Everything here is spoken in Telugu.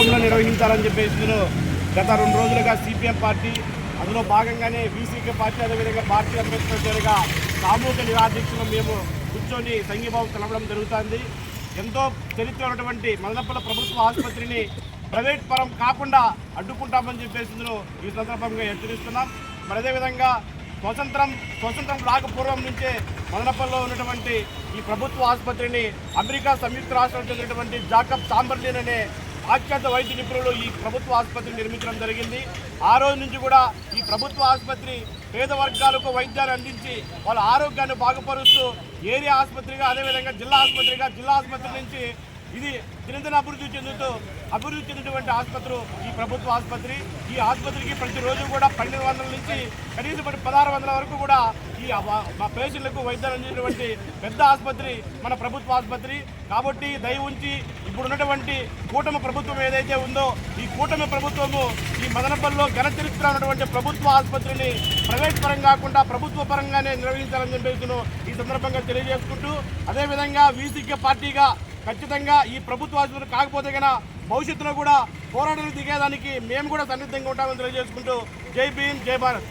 రూపంలో నిర్వహించాలని చెప్పేసి గత రెండు రోజులుగా సిపిఎం పార్టీ అందులో భాగంగానే బీసీకే పార్టీ అదేవిధంగా భారతీయ అంబేద్కర్ పేరుగా సామూహిక నిరాధ్యక్షులు మేము కూర్చొని సంఘీభావం కలవడం జరుగుతుంది. ఎంతో చరిత్ర ఉన్నటువంటి మదనపల్ల ప్రభుత్వ ఆసుపత్రిని ప్రైవేట్ పరం కాకుండా అడ్డుకుంటామని చెప్పేసి ఈ సందర్భంగా హెచ్చరిస్తున్నాం. మరి అదేవిధంగా స్వతంత్రం స్వతంత్రం రాకపూర్వం నుంచే మదనపల్లిలో ఉన్నటువంటి ఈ ప్రభుత్వ ఆసుపత్రిని అమెరికా సంయుక్త రాష్ట్రాలకు చెందినటువంటి జాకబ్ చాంబర్లిన్ అనే అత్యంత వైద్య నిపుణులు ఈ ప్రభుత్వ ఆసుపత్రి నిర్మించడం జరిగింది. ఆ రోజు నుంచి కూడా ఈ ప్రభుత్వ ఆసుపత్రి పేద వర్గాలకు వైద్యాన్ని అందించి వాళ్ళ ఆరోగ్యాన్ని బాగుపరుస్తూ ఏరియా ఆసుపత్రిగా అదేవిధంగా జిల్లా ఆసుపత్రిగా జిల్లా ఆసుపత్రి నుంచి ఇది దినదిన అభివృద్ధి చెందుతూ అభివృద్ధి చెందినటువంటి ఆసుపత్రి ఈ ప్రభుత్వ ఆసుపత్రి. ఈ ఆసుపత్రికి ప్రతిరోజు కూడా పన్నెండు వందల నుంచి కనీసం పదహారు వందల వరకు కూడా ఈ మా పేషెంట్లకు వైద్యం అందించినటువంటి పెద్ద ఆసుపత్రి మన ప్రభుత్వ ఆసుపత్రి. కాబట్టి దయ ఉంచి ఇప్పుడున్నటువంటి కూటమి ప్రభుత్వం ఏదైతే ఉందో ఈ కూటమి ప్రభుత్వము ఈ మదనపల్లిలో ఘన చరిత్ర ఉన్నటువంటి ప్రభుత్వ ఆసుపత్రిని ప్రైవేట్ పరం కాకుండా ప్రభుత్వ పరంగానే నిర్వహించాలని చెప్పేసి ఈ సందర్భంగా తెలియజేసుకుంటూ అదేవిధంగా వీసీకే పార్టీగా ఖచ్చితంగా ఈ ప్రభుత్వ ఆసుపత్రి కాకపోతే కనుక భవిష్యత్తులో కూడా పోరాటాలు దిగేదానికి మేము కూడా సన్నిద్ధంగా ఉంటామని తెలియజేసుకుంటూ జై భీమ్ జై భారత్.